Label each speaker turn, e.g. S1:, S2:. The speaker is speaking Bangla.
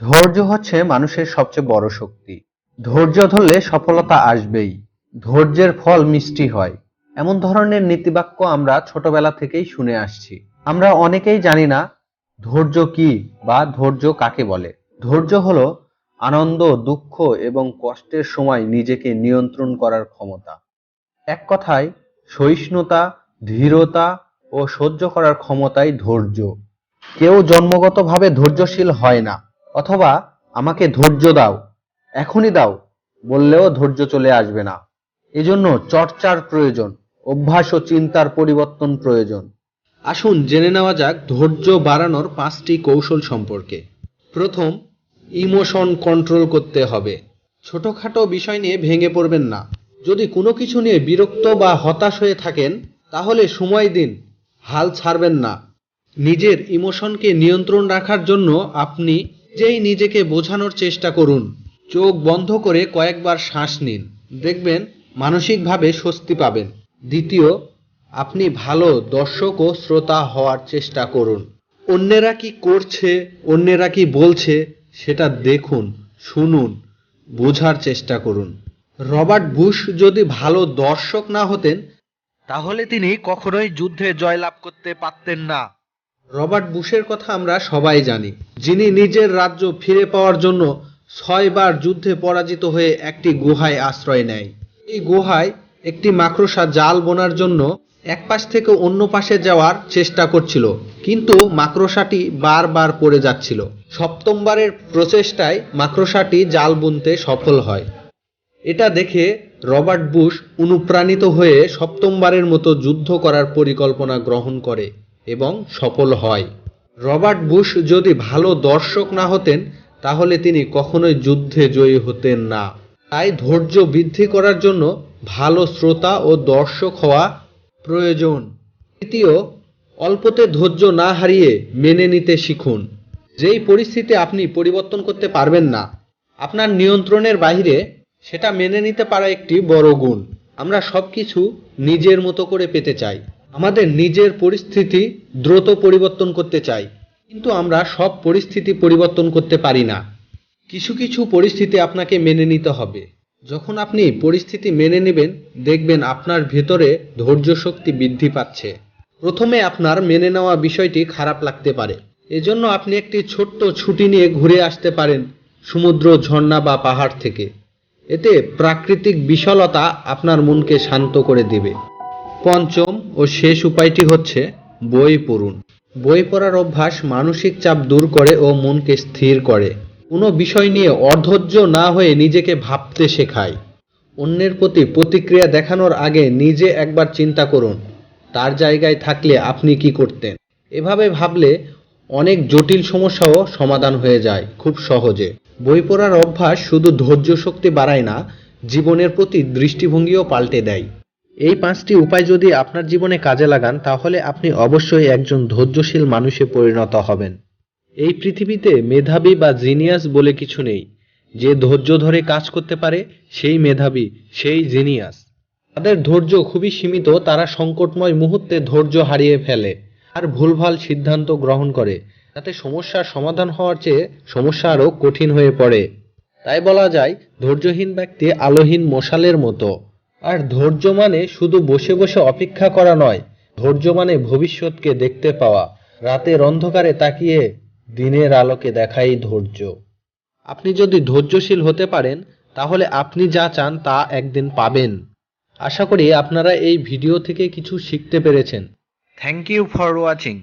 S1: ধৈর্য হচ্ছে মানুষের সবচেয়ে বড় শক্তি। ধৈর্য ধরলে সফলতা আসবেই। ধৈর্যের ফল মিষ্টি হয়। এমন ধরনের নীতিবাক্য আমরা ছোটবেলা থেকেই শুনে আসছি। আমরা অনেকেই জানি না ধৈর্য কি বা ধৈর্য কাকে বলে। ধৈর্য হলো আনন্দ, দুঃখ এবং কষ্টের সময় নিজেকে নিয়ন্ত্রণ করার ক্ষমতা। এক কথায়, সহিষ্ণুতা, ধীরতা ও সহ্য করার ক্ষমতাই ধৈর্য। কেউ জন্মগতভাবে ধৈর্যশীল হয় না। অথবা আমাকে ধৈর্য দাও, এখনই দাও, বললেও ধৈর্য চলে আসবে না। এজন্য চর্চার প্রয়োজন, অভ্যাস ও চিন্তার পরিবর্তন প্রয়োজন। আসুন জেনে নেওয়া যাক ধৈর্য বাড়ানোর পাঁচটি কৌশল সম্পর্কে। প্রথম, ইমোশন কন্ট্রোল করতে হবে। ছোটখাটো বিষয় নিয়ে ভেঙে পড়বেন না। যদি কোনো কিছু নিয়ে বিরক্ত বা হতাশ হয়ে থাকেন, তাহলে সময় দিন, হাল ছাড়বেন না। নিজের ইমোশনকে নিয়ন্ত্রণ রাখার জন্য আপনি যেই নিজেকে বোঝানোর চেষ্টা করুন। চোখ বন্ধ করে কয়েকবার শ্বাস নিন। দেখবেন মানসিকভাবে স্বস্তি পাবেন। দ্বিতীয়, আপনি ভালো দর্শক ও শ্রোতা হওয়ার চেষ্টা করুন। অন্যেরা কি করছে, অন্যেরা কি বলছে, সেটা দেখুন, শুনুন, বোঝার চেষ্টা করুন। রবার্ট বুশ যদি ভালো দর্শক না হতেন, তাহলে তিনি কখনোই যুদ্ধে জয়লাভ করতে পারতেন না। রবার্ট বুশের কথা আমরা সবাই জানি, যিনি নিজের রাজ্য ফিরে পাওয়ার জন্য ছয়বার যুদ্ধে পরাজিত হয়ে একটি গুহায় আশ্রয় নেয়। এই গুহায় একটি মাকড়সা জাল বোনার জন্য এক পাশ থেকে অন্য পাশে যাওয়ার চেষ্টা করছিল, কিন্তু মাকড়সাটি বারবার পড়ে যাচ্ছিল। সপ্তমবারের প্রচেষ্টায় মাকড়সাটি জাল বুনতে সফল হয়। এটা দেখে রবার্ট বুশ অনুপ্রাণিত হয়ে সপ্তমবারের মতো যুদ্ধ করার পরিকল্পনা গ্রহণ করে। এবং সফল হয়। রবার্ট বুশ যদি ভালো দর্শক না হতেন, তাহলে তিনি কখনোই যুদ্ধে জয়ী হতেন না। তাই ধৈর্য বৃদ্ধি করার জন্য ভালো শ্রোতা ও দর্শক হওয়া প্রয়োজন। তৃতীয় অল্পতে ধৈর্য না হারিয়ে মেনে নিতে শিখুন। যেই পরিস্থিতি আপনি পরিবর্তন করতে পারবেন না, আপনার নিয়ন্ত্রণের বাইরে সেটা মেনে নিতে পারা একটি বড় গুণ। আমরা সবকিছু নিজের মতো করে পেতে চাই। আমাদের নিজের পরিস্থিতি দ্রুত পরিবর্তন করতে চাই। কিন্তু আমরা সব পরিস্থিতি পরিবর্তন করতে পারি না। কিছু কিছু পরিস্থিতি আপনাকে মেনে নিতে হবে। যখন আপনি পরিস্থিতি মেনে নেবেন, দেখবেন আপনার ভেতরে ধৈর্য শক্তি বৃদ্ধি পাচ্ছে। প্রথমে আপনার মেনে নেওয়া বিষয়টি খারাপ লাগতে পারে। এজন্য আপনি একটি ছোট্ট ছুটি নিয়ে ঘুরে আসতে পারেন সমুদ্র, ঝর্ণা বা পাহাড় থেকে। এতে প্রাকৃতিক বিশালতা আপনার মনকে শান্ত করে দিবে। পঞ্চম ও শেষ উপায়টি হচ্ছে বই পড়ুন। বই পড়ার অভ্যাস মানসিক চাপ দূর করে ও মনকে স্থির করে। কোনো বিষয় নিয়ে অধৈর্য না হয়ে নিজেকে ভাবতে শেখায়। অন্যের প্রতি প্রতিক্রিয়া দেখানোর আগে নিজে একবার চিন্তা করুন, তার জায়গায় থাকলে আপনি কি করতেন? এভাবে ভাবলে অনেক জটিল সমস্যাও সমাধান হয়ে যায় খুব সহজে। বই পড়ার অভ্যাস শুধু ধৈর্য শক্তি বাড়ায় না, জীবনের প্রতি দৃষ্টিভঙ্গিও পাল্টে দেয়। এই পাঁচটি উপায় যদি আপনার জীবনে কাজে লাগান, তাহলে আপনি অবশ্যই একজন ধৈর্যশীল মানুষে পরিণত হবেন। এই পৃথিবীতে মেধাবী বা জিনিয়াস বলে কিছু নেই। যে ধৈর্য ধরে কাজ করতে পারে, সেই মেধাবী, সেই জিনিয়াস। তাদের ধৈর্য খুবই সীমিত, তারা সংকটময় মুহূর্তে ধৈর্য হারিয়ে ফেলে আর ভুলভাল সিদ্ধান্ত গ্রহণ করে তাতে সমস্যার সমাধান হওয়ার চেয়ে সমস্যা আরও কঠিন হয়ে পড়ে। তাই বলা যায়, ধৈর্যহীন ব্যক্তি আলোহীন মশালের মতো। আর ধৈর্য মানে শুধু বসে বসে অপেক্ষা করা নয়, ধৈর্য মানে ভবিষ্যৎকে দেখতে পাওয়া। রাতের অন্ধকারে তাকিয়ে দিনের আলোকে দেখাই ধৈর্য। আপনি যদি ধৈর্যশীল হতে পারেন, তাহলে আপনি যা চান তা একদিন পাবেন। আশা করি আপনারা এই ভিডিও থেকে কিছু শিখতে পেরেছেন। Thank you for watching